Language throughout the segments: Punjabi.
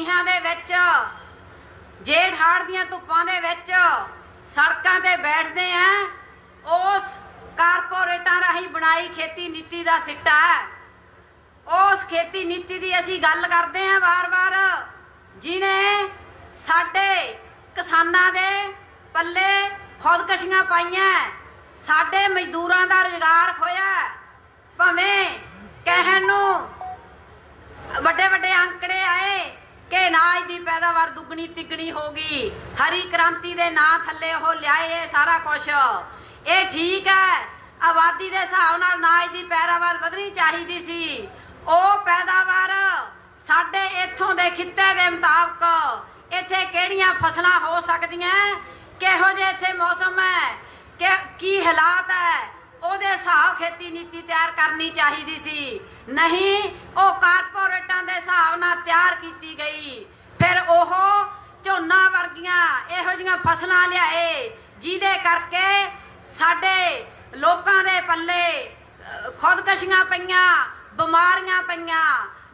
ਮੀਂਹਾਂ ਦੇ ਵਿੱਚ, ਜੇਠ ਹਾੜ ਦੀਆਂ ਧੁੱਪਾਂ ਦੇ ਵਿੱਚ ਸੜਕਾਂ ਤੇ ਬੈਠਦੇ ਆ, ਉਸ ਕਾਰਪੋਰੇਟਾਂ ਰਾਹੀਂ ਬਣਾਈ ਖੇਤੀ ਨੀਤੀ ਦਾ ਸਿੱਟਾ ਹੈ। ਉਸ ਖੇਤੀ ਨੀਤੀ ਦੀ ਅਸੀਂ ਗੱਲ ਕਰਦੇ ਆਂ ਵਾਰ-ਵਾਰ, ਜਿਨੇ ਸਾਡੇ ਕਿਸਾਨਾਂ ਦੇ ਪੱਲੇ ਖੁਦਕਸ਼ੀਆਂ ਪਾਈਆਂ ਸਾਡੇ ਮਜ਼ਦੂਰਾਂ ਦਾ ਰੁਜ਼ਗਾਰ ਖੋਇਆ ਭਾਵੇਂ ਕਹਿਣ ਨੂੰ ਵੱਡੇ ਵੱਡੇ ਅੰਕੜੇ ਆਏ ਕਿ ਅਨਾਜ ਦੀ ਪੈਦਾਵਾਰ ਦੁੱਗਣੀ ਤਿੱਗਣੀ ਹੋ ਗਈ। ਹਰੀ ਕ੍ਰਾਂਤੀ ਦੇ ਨਾਂ ਥੱਲੇ ਉਹ ਲਿਆਏ ਸਾਰਾ ਕੁਝ ਇਹ ਠੀਕ ਹੈ, ਆਬਾਦੀ ਦੇ ਹਿਸਾਬ ਨਾਲ ਅਨਾਜ ਦੀ ਪੈਦਾਵਾਰ ਵਧਣੀ ਚਾਹੀਦੀ ਸੀ। ਉਹ ਪੈਦਾਵਾਰ ਸਾਡੇ ਇੱਥੋਂ ਦੇ ਖਿੱਤੇ ਦੇ ਮੁਤਾਬਕ ਇੱਥੇ ਕਿਹੜੀਆਂ ਫਸਲਾਂ ਹੋ ਸਕਦੀਆਂ? ਕਿਹੋ ਜਿਹੇ ਇੱਥੇ ਮੌਸਮ ਹੈ? ਕਿ ਕੀ ਹਾਲਾਤ ਹੈ? ਉਹਦੇ ਹਿਸਾਬ ਖੇਤੀ ਨੀਤੀ ਤਿਆਰ ਕਰਨੀ ਚਾਹੀਦੀ ਸੀ। ਨਹੀਂ, ਉਹ ਕਾਰਪੋਰੇਟਾਂ ਦੇ ਹਿਸਾਬ ਨਾਲ ਤਿਆਰ ਕੀਤੀ ਗਈ। ਫਿਰ ਉਹ ਝੋਨਾ ਵਰਗੀਆਂ ਇਹੋ ਜਿਹੀਆਂ ਫਸਲਾਂ ਲਿਆਏ, ਜਿਹਦੇ ਕਰਕੇ ਸਾਡੇ ਲੋਕਾਂ ਦੇ ਪੱਲੇ ਖੁਦਕਸ਼ੀਆਂ ਪਈਆਂ, ਬਿਮਾਰੀਆਂ ਪਈਆਂ।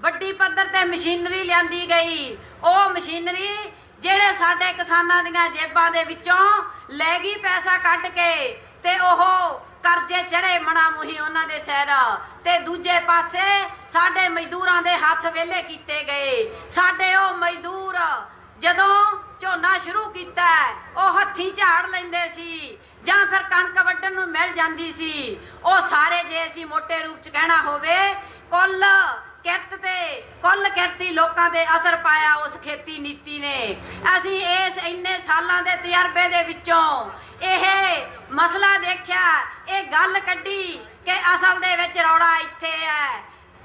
ਵੱਡੀ ਪੱਧਰ ਤੇ ਮਸ਼ੀਨਰੀ ਲਿਆਂਦੀ ਗਈ। ਉਹ ਮਸ਼ੀਨਰੀ ਜਿਹੜੇ ਸਾਡੇ ਕਿਸਾਨਾਂ ਦੀਆਂ ਜੇਬਾਂ ਦੇ ਵਿੱਚੋਂ ਲੈ ਗਈ ਪੈਸਾ ਕੱਢ ਕੇ ਤੇ ਉਹ ਕਰਜ਼ੇ ਚੜੇ ਮਣਾ ਮੁਹੀ ਉਹਨਾਂ ਦੇ ਸਿਰ ਤੇ ਦੂਜੇ ਪਾਸੇ ਸਾਡੇ ਮਜ਼ਦੂਰਾਂ ਦੇ ਹੱਥ ਵੇਲੇ ਕੀਤੇ ਗਏ। ਸਾਡੇ ਉਹ ਮਜ਼ਦੂਰ ਜਦੋਂ ਝੋਨਾ ਸ਼ੁਰੂ ਕੀਤਾ ਉਹ ਹੱਥੀ ਝਾੜ ਲੈਂਦੇ ਸੀ ਜਾਂ ਫਿਰ ਕਣਕ ਵੱਢਣ ਨੂੰ ਮਿਲ ਜਾਂਦੀ ਸੀ। ਉਹ ਸਾਰੇ ਜੇ ਅਸੀਂ ਮੋٹے ਰੂਪ ਚ ਕਹਿਣਾ ਹੋਵੇ, ਕੁੱਲ ਕਿਰਤ ਤੇ, ਕੁੱਲ ਕਿਰਤੀ ਲੋਕਾਂ ਤੇ ਅਸਰ ਪਾਇਆ ਉਸ ਖੇਤੀ ਨੀਤੀ ਨੇ। ਅਸੀਂ ਇਸ ਇੰਨੇ ਸਾਲਾਂ ਦੇ ਤਜਰਬੇ ਦੇ ਵਿੱਚੋਂ ਇਹ ਮਸਲਾ ਦੇਖਿਆ, ਇਹ ਗੱਲ ਕੱਢੀ ਕਿ ਅਸਲ ਦੇ ਵਿੱਚ ਰੌੜਾ ਇੱਥੇ ਹੈ।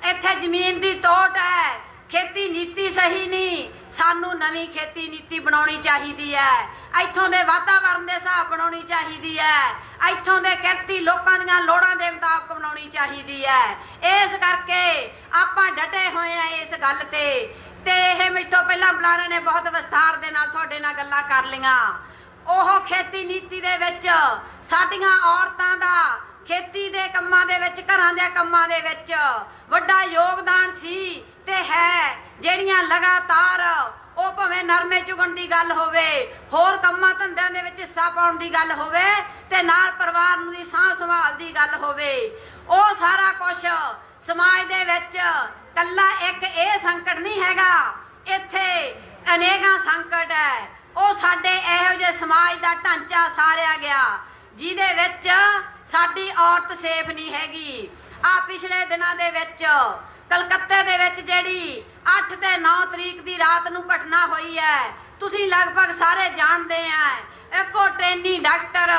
ਇੱਥੇ ਜ਼ਮੀਨ ਦੀ ਤੋਟ ਹੈ। ਖੇਤੀ ਨੀਤੀ ਸਹੀ ਨਹੀਂ, ਸਾਨੂੰ ਨਵੀਂ ਖੇਤੀ ਨੀਤੀ ਬਣਾਉਣੀ ਚਾਹੀਦੀ ਹੈ। ਇੱਥੋਂ ਦੇ ਵਾਤਾਵਰਣ ਦੇ ਹਿਸਾਬ ਬਣਾਉਣੀ ਚਾਹੀਦੀ ਹੈ। ਇੱਥੋਂ ਦੇ ਕਿਰਤੀ ਲੋਕਾਂ ਦੀਆਂ ਲੋੜਾਂ ਚਾਹੀਦੀ ਹੈ ਇਸ ਕਰਕੇ ਆਪਾਂ ਡਟੇ ਹੋਏ ਆ ਇਸ ਗੱਲ ਤੇ। ਤੇ ਇਹ ਮੈਥੋਂ ਪਹਿਲਾਂ ਬੁਲਾਰੇ ਨੇ ਬਹੁਤ ਵਿਸਥਾਰ ਦੇ ਨਾਲ ਤੁਹਾਡੇ ਨਾਲ ਗੱਲਾਂ ਕਰ ਲਈਆਂ। ਉਹ ਖੇਤੀ ਨੀਤੀ ਦੇ ਵਿੱਚ ਸਾਡੀਆਂ ਔਰਤਾਂ ਦਾ ਖੇਤੀ ਦੇ ਕੰਮਾਂ ਦੇ ਵਿੱਚ, ਘਰਾਂ ਦੇ ਕੰਮਾਂ ਦੇ ਵਿੱਚ ਵੱਡਾ ਯੋਗਦਾਨ ਸੀ ਤੇ ਹੈ। ਜਿਹੜੀਆਂ ਲਗਾਤਾਰ ਉਹ ਭਾਵੇਂ ਨਰਮੇ ਚੁਗਣ ਦੀ ਗੱਲ ਹੋਵੇ, ਹੋਰ ਕੰਮਾਂ ਧੰਦਿਆਂ ਦੇ ਵਿੱਚ ਹਿੱਸਾ ਪਾਉਣ ਦੀ ਗੱਲ ਹੋਵੇ ਤੇ ਨਾਲ ਪਰਿਵਾਰ ਨੂੰ ਦੀ ਸਾਂਭ ਸੰਭਾਲ ਦੀ ਗੱਲ ਹੋਵੇ, ਉਹ ਸਾਰਾ ਕੁਝ ਸਮਾਜ ਦੇ ਵਿੱਚ ਕੱਲਾ ਇੱਕ ਇਹ ਸੰਕਟ ਨਹੀਂ ਹੈਗਾ, ਇੱਥੇ ਅਨੇਕਾਂ ਸੰਕਟ ਹੈ। ਉਹ ਸਾਡੇ ਇਹੋ ਜਿਹੇ ਸਮਾਜ ਦਾ ਢਾਂਚਾ ਸਾਰਿਆ ਗਿਆ, ਜਿਹਦੇ ਵਿੱਚ ਸਾਡੀ ਔਰਤ ਸੇਫ ਨਹੀਂ ਹੈਗੀ। ਆ ਪਿਛਲੇ ਦਿਨਾਂ ਦੇ ਵਿੱਚ ਕਲਕੱਤੇ ਦੇ ਵਿੱਚ ਜਿਹੜੀ 8 ਤੇ 9 ਤਰੀਕ ਦੀ ਰਾਤ ਨੂੰ ਘਟਨਾ ਹੋਈ ਹੈ, ਤੁਸੀਂ ਲਗਭਗ ਸਾਰੇ ਜਾਣਦੇ ਆ ਇੱਕੋ ਟ੍ਰੇਨੀ ਡਾਕਟਰ,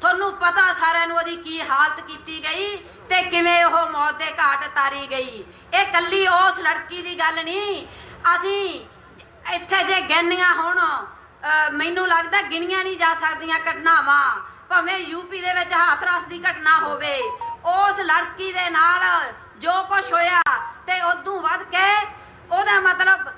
ਤੁਹਾਨੂੰ ਪਤਾ ਸਾਰਿਆਂ ਨੂੰ ਉਹਦੀ ਕੀ ਹਾਲਤ ਕੀਤੀ ਗਈ ਤੇ ਕਿਵੇਂ ਉਹ ਮੌਤ ਦੇ ਘਾਟ ਤਾਰੀ ਗਈ। ਇਹ ਕੱਲੀ ਉਸ ਲੜਕੀ ਦੀ ਗੱਲ ਨਹੀਂ, ਅਸੀਂ ਇੱਥੇ ਜੇ ਗਿਣਨੀਆਂ ਹੋਣ ਅਹ ਮੈਨੂੰ ਲੱਗਦਾ ਗਿਣੀਆਂ ਨਹੀਂ ਜਾ ਸਕਦੀਆਂ ਘਟਨਾਵਾਂ, ਭਾਵੇਂ ਯੂਪੀ ਦੇ ਵਿੱਚ ਹਾਥਰਸ ਦੀ ਘਟਨਾ ਹੋਵੇ, ਉਸ ਲੜਕੀ ਦੇ ਨਾਲ ਜੋ ਕੁਝ ਹੋਇਆ ਤੇ ਉਦੋਂ ਵੱਧ ਕੇ ਉਹਦਾ ਮਤਲਬ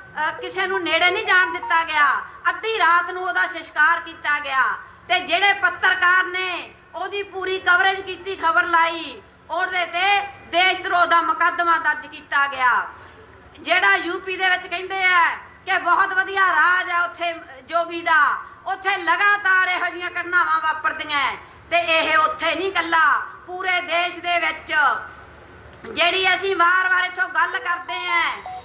ਕਿਸੇ ਨੂੰ ਨੇੜੇ ਨਹੀਂ ਜਾਣ ਦਿੱਤਾ ਗਿਆ। ਅੱਧੀ ਰਾਤ ਨੂੰ ਉਹਦਾ ਸੰਸਕਾਰ ਕੀਤਾ ਗਿਆ। ਤੇ ਜਿਹੜੇ ਪੱਤਰਕਾਰ ਨੇ ਉਹਦੀ ਪੂਰੀ ਕਵਰੇਜ ਕੀਤੀ, ਖਬਰ ਲਾਈ, ਉਹਦੇ ਤੇ ਦੇਸ਼ ਧਰੋਹ ਦਾ ਮੁਕੱਦਮਾ ਦਰਜ ਕੀਤਾ ਗਿਆ। ਜਿਹੜਾ ਯੂਪੀ ਦੇ ਵਿੱਚ ਕਹਿੰਦੇ ਆ ਕਿ ਬਹੁਤ ਵਧੀਆ ਰਾਜ ਹੈ ਉੱਥੇ, ਜੋਗੀ ਦਾ, ਉੱਥੇ ਲਗਾਤਾਰ ਇਹੋ ਜਿਹੀਆਂ ਘਟਨਾਵਾਂ ਵਾਪਰਦੀਆਂ। ਤੇ ਇਹ ਉੱਥੇ ਨਹੀਂ ਕੱਲਾ ਪੂਰੇ ਦੇਸ਼ ਦੇ ਵਿੱਚ ਜਿਹੜੀ ਅਸੀਂ ਵਾਰ-ਵਾਰ ਇੱਥੋਂ ਗੱਲ ਕਰਦੇ ਆਂ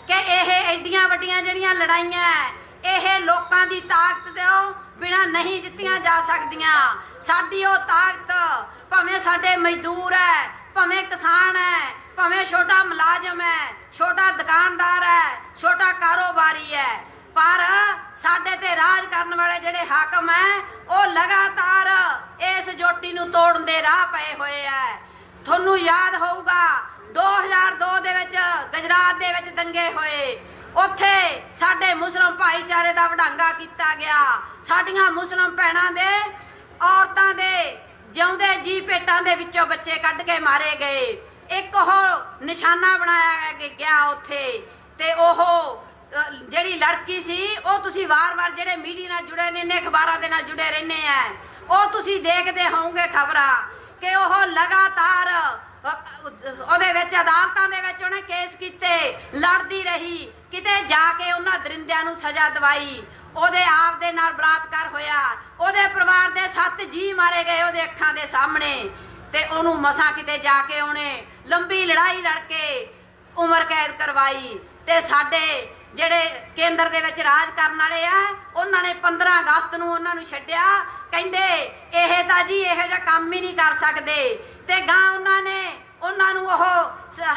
ਕਿ ਇਹ ਐਡੀਆਂ ਵੱਡੀਆਂ ਜਿਹੜੀਆਂ ਲੜਾਈਆਂ ਇਹ ਲੋਕਾਂ ਦੀ ਤਾਕਤ ਤੋਂ ਬਿਨਾ ਨਹੀਂ ਜਿੱਤੀਆਂ ਜਾ ਸਕਦੀਆਂ। ਸਾਡੀ ਉਹ ਤਾਕਤ ਭਾਵੇਂ ਸਾਡੇ ਮਜ਼ਦੂਰ ਹੈ ਭਾਵੇਂ ਕਿਸਾਨ ਹੈ ਭਾਵੇਂ ਛੋਟਾ ਮੁਲਾਜ਼ਮ ਹੈ ਛੋਟਾ ਦੁਕਾਨਦਾਰ ਹੈ ਛੋਟਾ ਕਾਰੋਬਾਰੀ ਹੈ ਪਰ ਸਾਡੇ ਤੇ ਰਾਜ ਕਰਨ ਵਾਲੇ ਜਿਹੜੇ ਹਾਕਮ ਹੈ ਉਹ ਲਗਾਤਾਰ ਇਸ ਜੋਟੀ ਨੂੰ ਤੋੜਨ ਦੇ ਰਾਹ ਪਏ ਹੋਏ ਹੈ ਤੁਹਾਨੂੰ ਯਾਦ ਹੋਊਗਾ 2002 ਦੇ ਵਿੱਚ, ਗੁਜਰਾਤ ਦੇ ਵਿੱਚ ਦੰਗੇ ਹੋਏ। ਉੱਥੇ ਸਾਡੇ ਮੁਸਲਮ ਭਾਈਚਾਰੇ ਦਾ ਵਡਾਂਗਾ ਕੀਤਾ ਗਿਆ। ਸਾਡੀਆਂ ਮੁਸਲਮ ਭੈਣਾਂ ਦੇ, ਔਰਤਾਂ ਦੇ ਜਿਉਂਦੇ ਜੀ ਪੇਟਾਂ ਦੇ ਵਿੱਚੋਂ ਬੱਚੇ ਕੱਢ ਕੇ ਮਾਰੇ ਗਏ। ਇੱਕ ਉਹ ਨਿਸ਼ਾਨਾ ਬਣਾਇਆ ਗਿਆ- ਉੱਥੇ ਤੇ ਉਹ ਜਿਹੜੀ ਲੜਕੀ ਸੀ, ਉਹ ਤੁਸੀਂ ਵਾਰ-ਵਾਰ ਜਿਹੜੇ ਮੀਡੀਆ ਨਾਲ ਜੁੜੇ ਨੇ ਨੇ ਅਖਬਾਰਾਂ ਦੇ ਨਾਲ ਜੁੜੇ ਰਹਿੰਦੇ ਆ। ਉਹ ਤੁਸੀਂ ਦੇਖਦੇ ਹੋਵੋਗੇ ਖਬਰਾਂ ਕਿ ਉਹ ਲਗਾਤਾਰ ਅ- ਅ- ਉਹਦੇ ਵਿੱਚ ਅਦਾਲਤਾਂ ਦੇ ਵਿੱਚ ਉਹਨੇ ਕੇਸ ਕੀਤੇ, ਲੜਦੀ ਰਹੀ। ਕਿਤੇ ਜਾ ਕੇ ਉਹਨਾਂ ਦਰਿੰਦਿਆਂ ਨੂੰ ਸਜ਼ਾ ਦਵਾਈ। ਉਹਦੇ ਆਪ ਦੇ ਨਾਲ ਬਲਾਤਕਾਰ ਹੋਇਆ। ਉਹਦੇ ਪਰਿਵਾਰ ਦੇ ਸੱਤ ਜੀ ਮਾਰੇ ਗਏ ਉਹਦੇ ਅੱਖਾਂ ਦੇ ਸਾਹਮਣੇ। ਤੇ ਉਹਨੂੰ ਮਸਾਂ ਕਿਤੇ ਜਾ ਕੇ ਉਹਨੇ ਲੰਬੀ ਲੜਾਈ ਲੜ ਕੇ ਉਮਰ ਕੈਦ ਕਰਵਾਈ। ਤੇ ਸਾਡੇ ਜਿਹੜੇ ਕੇਂਦਰ ਦੇ ਵਿੱਚ ਰਾਜ ਕਰਨ ਵਾਲੇ ਆ, ਉਹਨਾਂ ਨੇ 15 ਅਗਸਤ ਨੂੰ ਉਹਨਾਂ ਨੂੰ ਛੱਡਿਆ। ਕਹਿੰਦੇ, ਇਹ ਤਾਂ ਜੀ ਇਹੋ ਜਿਹਾ ਕੰਮ ਹੀ ਨਹੀਂ ਕਰ ਸਕਦੇ। ਤੇ ਗਾਂ ਉਹਨਾਂ ਨੇ ਉਹਨਾਂ ਨੂੰ ਉਹ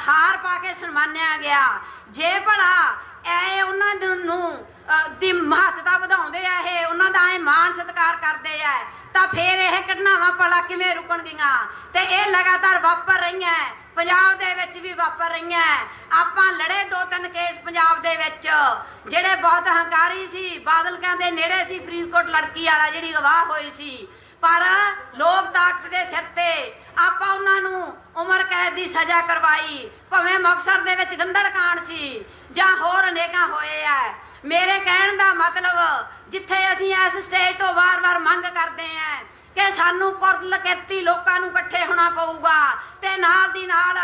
ਹਾਰ ਪਾ ਕੇ ਸਨਮਾਨਿਆ ਗਿਆ। ਜੇ ਭਲਾ ਐ ਉਹਨਾਂ ਨੂੰ ਦੀ ਮਹੱਤਤਾ ਵਧਾਉਂਦੇ ਆ ਇਹ, ਉਹਨਾਂ ਦਾ ਐ ਮਾਣ ਸਤਿਕਾਰ ਕਰਦੇ ਆ, ਤਾਂ ਫੇਰ ਇਹ ਘਟਨਾਵਾਂ ਭਲਾ ਕਿਵੇਂ ਰੁਕਣਗੀਆਂ ਤੇ ਇਹ ਲਗਾਤਾਰ ਵਾਪਰ ਰਹੀਆਂ ਪੰਜਾਬ ਦੇ ਵਿੱਚ ਵੀ ਵਾਪਰ ਰਹੀਆਂ ਆਪਾਂ ਲੜੇ ਦੋ ਤਿੰਨ ਕੇਸ ਪੰਜਾਬ ਦੇ ਵਿੱਚ। ਜਿਹੜੇ ਬਹੁਤ ਹੰਕਾਰੀ ਸੀ ਬਾਦਲ ਕਹਿੰਦੇ ਨੇੜੇ ਸੀ, ਫਰੀਦਕੋਟ ਲੜਕੀ ਵਾਲਾ ਜਿਹੜੀ ਗਵਾਹ ਹੋਈ ਸੀ। ਪਰ ਲੋਕ ਤਾਕਤ ਦੇ ਸਿਰ ਤੇ ਉਹਨਾਂ ਨੂੰ ਉਮਰ ਕੈਦ ਦੀ ਸਜ਼ਾ ਕਰਵਾਈ। ਭਾਵੇਂ ਮੁਕਤਸਰ ਦੇ ਵਿੱਚ ਗੰਦੜ ਕਾਂਡ ਸੀ, ਜਾਂ ਹੋਰ ਅਨੇਕਾਂ ਹੋਏ ਆ। ਮੇਰੇ ਕਹਿਣ ਦਾ ਮਤਲਬ, ਜਿੱਥੇ ਅਸੀਂ ਇਸ ਸਟੇਜ ਤੋਂ ਵਾਰ-ਵਾਰ ਮੰਗ ਕਰਦੇ ਆਂ ਕਿ ਸਾਨੂੰ ਕੁਰਲ ਕਿਰਤੀ ਲੋਕਾਂ ਨੂੰ ਇਕੱਠੇ ਹੋਣਾ ਪਊਗਾ ਤੇ ਨਾਲ ਦੀ ਨਾਲ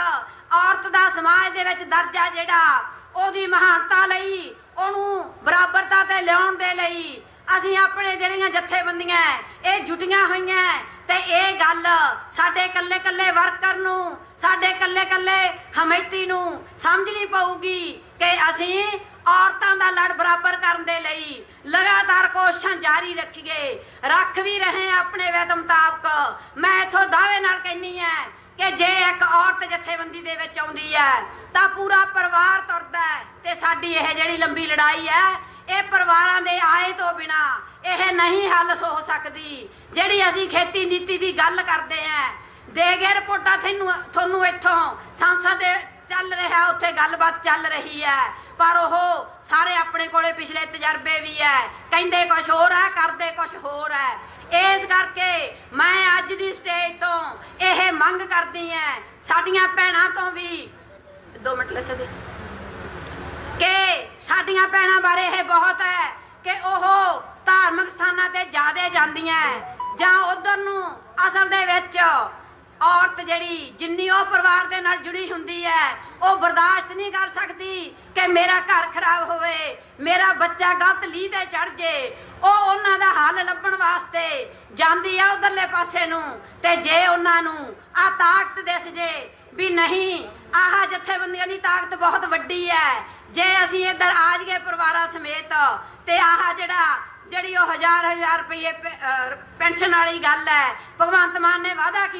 ਔਰਤ ਦਾ ਸਮਾਜ ਦੇ ਵਿੱਚ ਦਰਜਾ ਜਿਹੜਾ, ਉਹਦੀ ਮਹਾਨਤਾ ਲਈ, ਉਹਨੂੰ ਬਰਾਬਰਤਾ ਤੇ ਲਿਆਉਣ ਦੇ ਲਈ ਅਸੀਂ ਆਪਣੇ ਜਿਹੜੀਆਂ ਜਥੇਬੰਦੀਆਂ ਇਹ ਜੁਟੀਆਂ ਹੋਈਆਂ ਤੇ ਇਹ ਗੱਲ ਸਾਡੇ ਕੱਲੇ ਕੱਲੇ ਵਰਕਰ ਨੂੰ, ਸਾਡੇ ਕੱਲੇ ਕੱਲੇ ਹਮੈਤੀ ਨੂੰ ਸਮਝਣੀ ਪਊਗੀ ਕਿ ਅਸੀਂ ਔਰਤਾਂ ਦਾ ਲੜ ਬਰਾਬਰ ਕਰਨ ਦੇ ਲਈ ਲਗਾਤਾਰ ਕੋਸ਼ਿਸ਼ਾਂ ਜਾਰੀ ਰੱਖੀਏ। ਰੱਖ ਵੀ ਰਹੇ ਆਪਣੇ ਵੈਦ ਮੁਤਾਬਕ। ਮੈਂ ਇਥੋਂ ਦਾਅਵੇ ਨਾਲ ਕਹਿੰਨੀ ਹੈ ਕਿ ਜੇ ਇੱਕ ਔਰਤ ਜਥੇਬੰਦੀ ਦੇ ਵਿੱਚ ਆਉਂਦੀ ਹੈ ਤਾਂ ਪੂਰਾ ਪਰਿਵਾਰ ਤੁਰਦਾ ਤੇ ਸਾਡੀ ਇਹ ਜਿਹੜੀ ਲੰਬੀ ਲੜਾਈ ਹੈ ਇਹ ਪਰਿਵਾਰਾਂ ਦੇ ਆਏ ਤੋਂ ਬਿਨਾ ਇਹ ਨਹੀਂ ਹੱਲ ਹੋ ਸਕਦੀ। ਜਿਹੜੀ ਅਸੀਂ ਖੇਤੀ ਨੀਤੀ ਦੀ ਗੱਲ ਕਰਦੇ ਆਂ, ਦੇ ਰਿਪੋਰਟਾਂ ਤੁਹਾਨੂੰ ਤੁਹਾਨੂੰ ਇੱਥੋਂ, ਸੰਸਦ ਦੇ ਚੱਲ ਰਿਹਾ, ਉੱਥੇ ਗੱਲਬਾਤ ਚੱਲ ਰਹੀ ਹੈ। ਪਰ ਉਹ ਸਾਰੇ ਆਪਣੇ ਕੋਲੇ ਪਿਛਲੇ ਤਜਰਬੇ ਵੀ ਹੈ। ਕਹਿੰਦੇ ਕੁਝ ਹੋਰ ਹੈ, ਕਰਦੇ ਕੁਝ ਹੋਰ ਹੈ। ਇਸ ਕਰਕੇ ਮੈਂ ਅੱਜ ਦੀ ਸਟੇਜ ਤੋਂ ਇਹ ਮੰਗ ਕਰਦੀ ਹਾਂ, ਸਾਡੀਆਂ ਭੈਣਾਂ ਤੋਂ ਵੀ 2 ਮਿੰਟ ਲੈ ਸਕਦੇ। ਕਿ ਸਾਡੀਆਂ ਭੈਣਾਂ ਬਾਰੇ ਇਹ ਬਹੁਤ ਹੈ ਕਿ ਉਹ ਧਾਰਮਿਕ ਸਥਾਨਾਂ ਤੇ ਜ਼ਿਆਦੇ ਜਾਂਦੀਆਂ ਜਾਂ ਉਧਰ ਨੂੰ ਅਸਲ ਦੇ ਵਿੱਚ ਔਰਤ ਜਿਹੜੀ, ਜਿੰਨੀ ਉਹ ਪਰਿਵਾਰ ਦੇ ਨਾਲ ਜੁੜੀ ਹੁੰਦੀ ਹੈ, ਉਹ ਬਰਦਾਸ਼ਤ ਨਹੀਂ ਕਰ ਸਕਦੀ ਕਿ ਮੇਰਾ ਘਰ ਖਰਾਬ ਹੋਵੇ, ਮੇਰਾ ਬੱਚਾ ਗਲਤ ਲੀਹ ਤੇ ਚੜ ਜੇ। ਉਹ ਉਹਨਾਂ ਦਾ ਹੱਲ ਲੱਭਣ ਵਾਸਤੇ ਜਾਂਦੀ ਆ ਉਧਰਲੇ ਪਾਸੇ ਨੂੰ ਤੇ ਜੇ ਉਹਨਾਂ ਨੂੰ ਆ ਤਾਕਤ ਦਿਸ ਜੇ ਵੀ ਨਹੀਂ ਆਹ ਜਥੇਬੰਦੀਆਂ ਦੀ ਤਾਕਤ ਬਹੁਤ ਵੱਡੀ ਹੈ। ਜੇ ਅਸੀਂ ਇੱਧਰ ਆ ਜਾਈਏ ਪਰਿਵਾਰਾਂ ਸਮੇਤ, ਤੇ ਆਹ ਜਿਹੜਾ, ਜਿਹੜੀ ਉਹ ਹਜ਼ਾਰ ਹਜ਼ਾਰ ਰੁਪਏ ਪੈਨਸ਼ਨ ਵਾਲੀ ਗੱਲ ਹੈ, ਭਗਵੰਤ ਮਾਨ ਨੇ ਵਾਅਦਾ ਕੀਤਾ